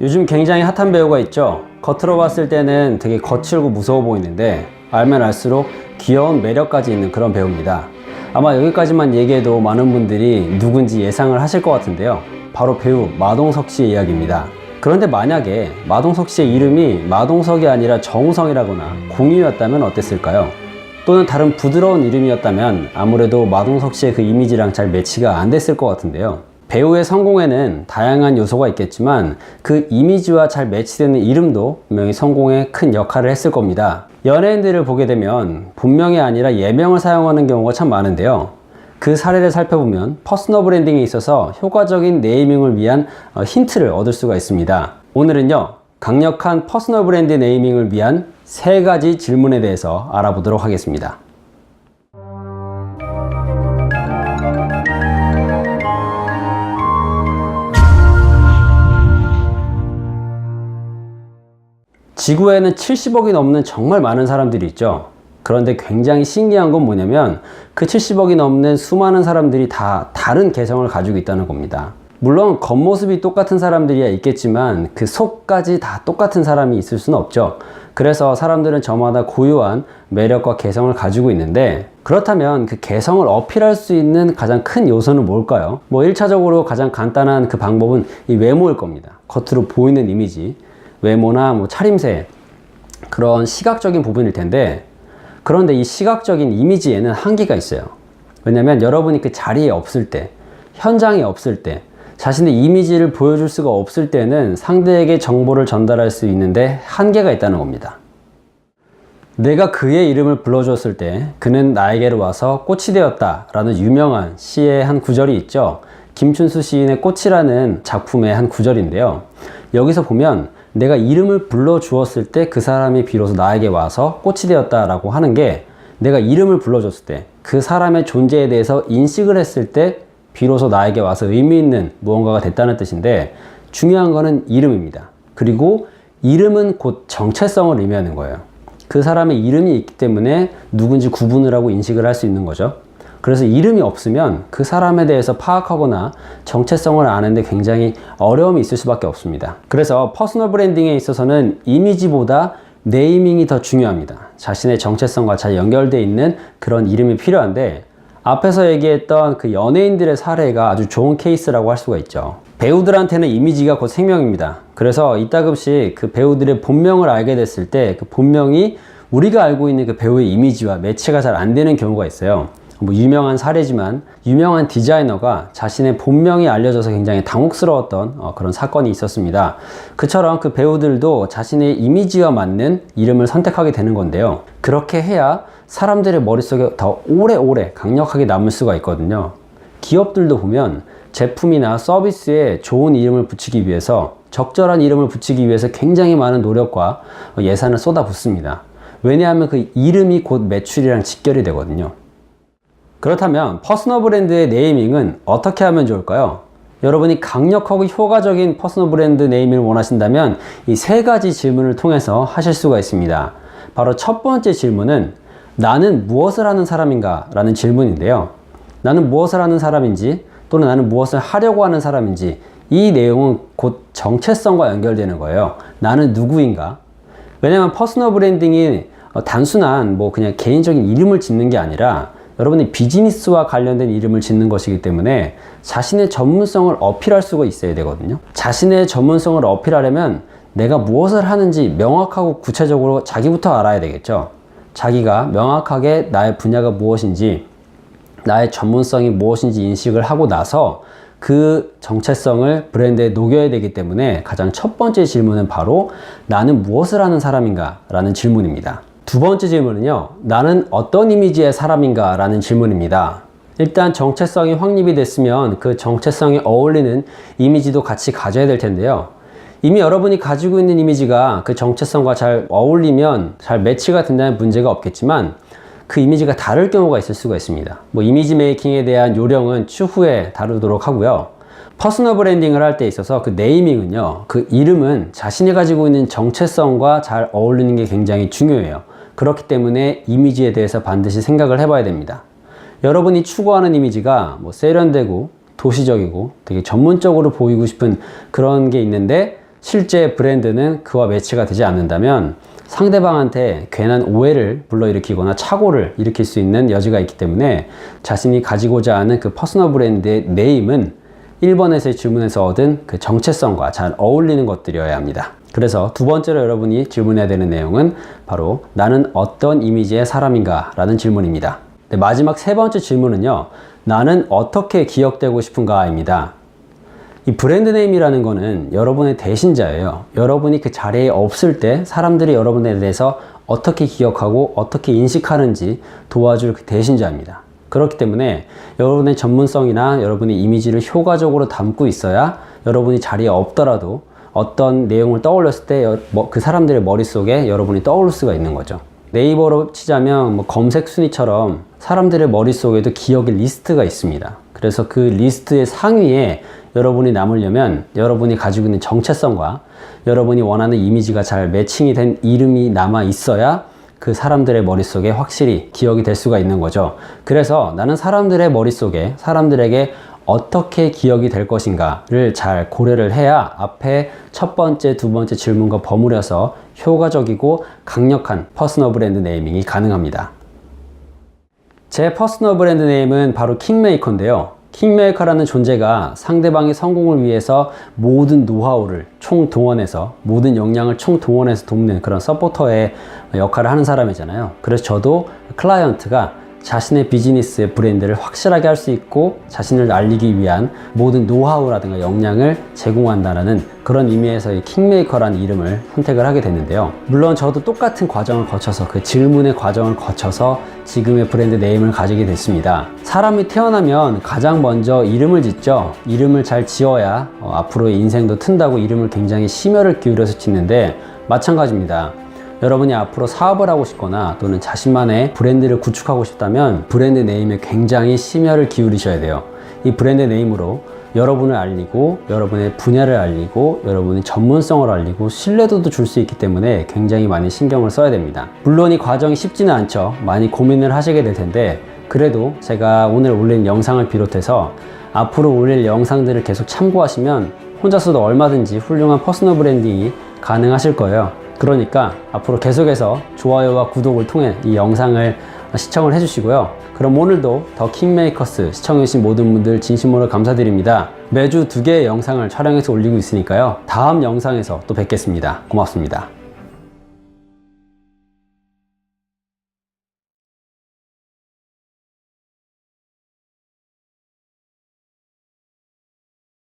요즘 굉장히 핫한 배우가 있죠. 겉으로 봤을 때는 되게 거칠고 무서워 보이는데 알면 알수록 귀여운 매력까지 있는 그런 배우입니다. 아마 여기까지만 얘기해도 많은 분들이 누군지 예상을 하실 것 같은데요. 바로 배우 마동석 씨의 이야기입니다. 그런데 만약에 마동석 씨의 이름이 마동석이 아니라 정우성이라거나 공유였다면 어땠을까요? 또는 다른 부드러운 이름이었다면 아무래도 마동석 씨의 그 이미지랑 잘 매치가 안 됐을 것 같은데요. 배우의 성공에는 다양한 요소가 있겠지만 그 이미지와 잘 매치되는 이름도 분명히 성공에 큰 역할을 했을 겁니다. 연예인들을 보게 되면 본명이 아니라 예명을 사용하는 경우가 참 많은데요. 그 사례를 살펴보면 퍼스널 브랜딩에 있어서 효과적인 네이밍을 위한 어, 힌트를 얻을 수가 있습니다. 오늘은요, 강력한 퍼스널 브랜드 네이밍을 위한 세 가지 질문에 대해서 알아보도록 하겠습니다. 지구에는 70억이 넘는 정말 많은 사람들이 있죠. 그런데 굉장히 신기한 건 뭐냐면 그 70억이 넘는 수많은 사람들이 다 다른 개성을 가지고 있다는 겁니다. 물론 겉모습이 똑같은 사람들이야 있겠지만 그 속까지 다 똑같은 사람이 있을 수는 없죠. 그래서 사람들은 저마다 고유한 매력과 개성을 가지고 있는데 그렇다면 그 개성을 어필할 수 있는 가장 큰 요소는 뭘까요? 뭐 1차적으로 가장 간단한 그 방법은 이 외모일 겁니다. 겉으로 보이는 이미지, 외모나 뭐 차림새 그런 시각적인 부분일 텐데 그런데 이 시각적인 이미지에는 한계가 있어요. 왜냐면 여러분이 그 자리에 없을 때, 현장에 없을 때, 자신의 이미지를 보여줄 수가 없을 때는 상대에게 정보를 전달할 수 있는데 한계가 있다는 겁니다. 내가 그의 이름을 불러주었을 때 그는 나에게로 와서 꽃이 되었다 라는 유명한 시의 한 구절이 있죠. 김춘수 시인의 꽃이라는 작품의 한 구절인데요. 여기서 보면 내가 이름을 불러주었을 때 그 사람이 비로소 나에게 와서 꽃이 되었다라고 하는 게 내가 이름을 불러줬을 때 그 사람의 존재에 대해서 인식을 했을 때 비로소 나에게 와서 의미 있는 무언가가 됐다는 뜻인데 중요한 거는 이름입니다. 그리고 이름은 곧 정체성을 의미하는 거예요. 그 사람의 이름이 있기 때문에 누군지 구분을 하고 인식을 할 수 있는 거죠. 그래서 이름이 없으면 그 사람에 대해서 파악하거나 정체성을 아는데 굉장히 어려움이 있을 수밖에 없습니다. 그래서 퍼스널 브랜딩에 있어서는 이미지보다 네이밍이 더 중요합니다. 자신의 정체성과 잘 연결되어 있는 그런 이름이 필요한데 앞에서 얘기했던 그 연예인들의 사례가 아주 좋은 케이스라고 할 수가 있죠. 배우들한테는 이미지가 곧 생명입니다. 그래서 이따금씩 그 배우들의 본명을 알게 됐을 때 그 본명이 우리가 알고 있는 그 배우의 이미지와 매치가 잘 안 되는 경우가 있어요. 뭐 유명한 사례지만 유명한 디자이너가 자신의 본명이 알려져서 굉장히 당혹스러웠던 어, 그런 사건이 있었습니다. 그처럼 그 배우들도 자신의 이미지와 맞는 이름을 선택하게 되는 건데요. 그렇게 해야 사람들의 머릿속에 더 오래오래 강력하게 남을 수가 있거든요. 기업들도 보면 제품이나 서비스에 좋은 이름을 붙이기 위해서 적절한 이름을 붙이기 위해서 굉장히 많은 노력과 예산을 쏟아붓습니다. 왜냐하면 그 이름이 곧 매출이랑 직결이 되거든요. 그렇다면 퍼스널 브랜드의 네이밍은 어떻게 하면 좋을까요? 여러분이 강력하고 효과적인 퍼스널 브랜드 네이밍을 원하신다면 이 세 가지 질문을 통해서 하실 수가 있습니다. 바로 첫 번째 질문은 나는 무엇을 하는 사람인가? 라는 질문인데요. 나는 무엇을 하는 사람인지 또는 나는 무엇을 하려고 하는 사람인지 이 내용은 곧 정체성과 연결되는 거예요. 나는 누구인가? 왜냐하면 퍼스널 브랜딩이 어, 단순한 뭐 그냥 개인적인 이름을 짓는 게 아니라 여러분이 비즈니스와 관련된 이름을 짓는 것이기 때문에 자신의 전문성을 어필할 수가 있어야 되거든요. 자신의 전문성을 어필하려면 내가 무엇을 하는지 명확하고 구체적으로 자기부터 알아야 되겠죠. 자기가 명확하게 나의 분야가 무엇인지, 나의 전문성이 무엇인지 인식을 하고 나서 그 정체성을 브랜드에 녹여야 되기 때문에 가장 첫 번째 질문은 바로 나는 무엇을 하는 사람인가? 라는 질문입니다. 두 번째 질문은요. 나는 어떤 이미지의 사람인가? 라는 질문입니다. 일단 정체성이 확립이 됐으면 그 정체성에 어울리는 이미지도 같이 가져야 될 텐데요. 이미 여러분이 가지고 있는 이미지가 그 정체성과 잘 어울리면 잘 매치가 된다는 문제가 없겠지만 그 이미지가 다를 경우가 있을 수가 있습니다. 뭐 이미지 메이킹에 대한 요령은 추후에 다루도록 하고요. 퍼스널 브랜딩을 할 때 있어서 그 네이밍은요, 그 이름은 자신이 가지고 있는 정체성과 잘 어울리는 게 굉장히 중요해요. 그렇기 때문에 이미지에 대해서 반드시 생각을 해봐야 됩니다. 여러분이 추구하는 이미지가 뭐 세련되고 도시적이고 되게 전문적으로 보이고 싶은 그런 게 있는데 실제 브랜드는 그와 매치가 되지 않는다면 상대방한테 괜한 오해를 불러일으키거나 착오를 일으킬 수 있는 여지가 있기 때문에 자신이 가지고자 하는 그 퍼스널 브랜드의 네임은 1번에서의 질문에서 얻은 그 정체성과 잘 어울리는 것들이어야 합니다. 그래서 두 번째로 여러분이 질문해야 되는 내용은 바로 나는 어떤 이미지의 사람인가 라는 질문입니다. 네, 마지막 세 번째 질문은요. 나는 어떻게 기억되고 싶은가입니다. 이 브랜드 네임이라는 거는 여러분의 대신자예요. 여러분이 그 자리에 없을 때 사람들이 여러분에 대해서 어떻게 기억하고 어떻게 인식하는지 도와줄 그 대신자입니다. 그렇기 때문에 여러분의 전문성이나 여러분의 이미지를 효과적으로 담고 있어야 여러분이 자리에 없더라도 어떤 내용을 떠올렸을 때 그 사람들의 머릿속에 여러분이 떠오를 수가 있는 거죠. 네이버로 치자면 뭐 검색 순위처럼 사람들의 머릿속에도 기억의 리스트가 있습니다. 그래서 그 리스트의 상위에 여러분이 남으려면 여러분이 가지고 있는 정체성과 여러분이 원하는 이미지가 잘 매칭이 된 이름이 남아 있어야 그 사람들의 머릿속에 확실히 기억이 될 수가 있는 거죠. 그래서 나는 사람들의 머릿속에 사람들에게 어떻게 기억이 될 것인가를 잘 고려를 해야 앞에 첫 번째, 두 번째 질문과 버무려서 효과적이고 강력한 퍼스널 브랜드 네이밍이 가능합니다. 제 퍼스널 브랜드 네임은 바로 킹메이커인데요. 킹메이커라는 존재가 상대방의 성공을 위해서 모든 노하우를 총동원해서 모든 역량을 총동원해서 돕는 그런 서포터의 역할을 하는 사람이잖아요. 그래서 저도 클라이언트가 자신의 비즈니스의 브랜드를 확실하게 할 수 있고 자신을 알리기 위한 모든 노하우라든가 역량을 제공한다는 그런 의미에서 이 킹메이커라는 이름을 선택을 하게 됐는데요. 물론 저도 똑같은 과정을 거쳐서 그 질문의 과정을 거쳐서 지금의 브랜드 네임을 가지게 됐습니다. 사람이 태어나면 가장 먼저 이름을 짓죠. 이름을 잘 지어야 어, 앞으로의 인생도 튼다고 이름을 굉장히 심혈을 기울여서 짓는데 마찬가지입니다. 여러분이 앞으로 사업을 하고 싶거나 또는 자신만의 브랜드를 구축하고 싶다면 브랜드 네임에 굉장히 심혈을 기울이셔야 돼요. 이 브랜드 네임으로 여러분을 알리고 여러분의 분야를 알리고 여러분의 전문성을 알리고 신뢰도도 줄 수 있기 때문에 굉장히 많이 신경을 써야 됩니다. 물론 이 과정이 쉽지는 않죠. 많이 고민을 하시게 될 텐데 그래도 제가 오늘 올린 영상을 비롯해서 앞으로 올릴 영상들을 계속 참고하시면 혼자서도 얼마든지 훌륭한 퍼스널 브랜딩이 가능하실 거예요. 그러니까 앞으로 계속해서 좋아요와 구독을 통해 이 영상을 시청을 해주시고요. 그럼 오늘도 더 킹메이커스 시청해주신 모든 분들 진심으로 감사드립니다. 매주 두 개의 영상을 촬영해서 올리고 있으니까요. 다음 영상에서 또 뵙겠습니다. 고맙습니다.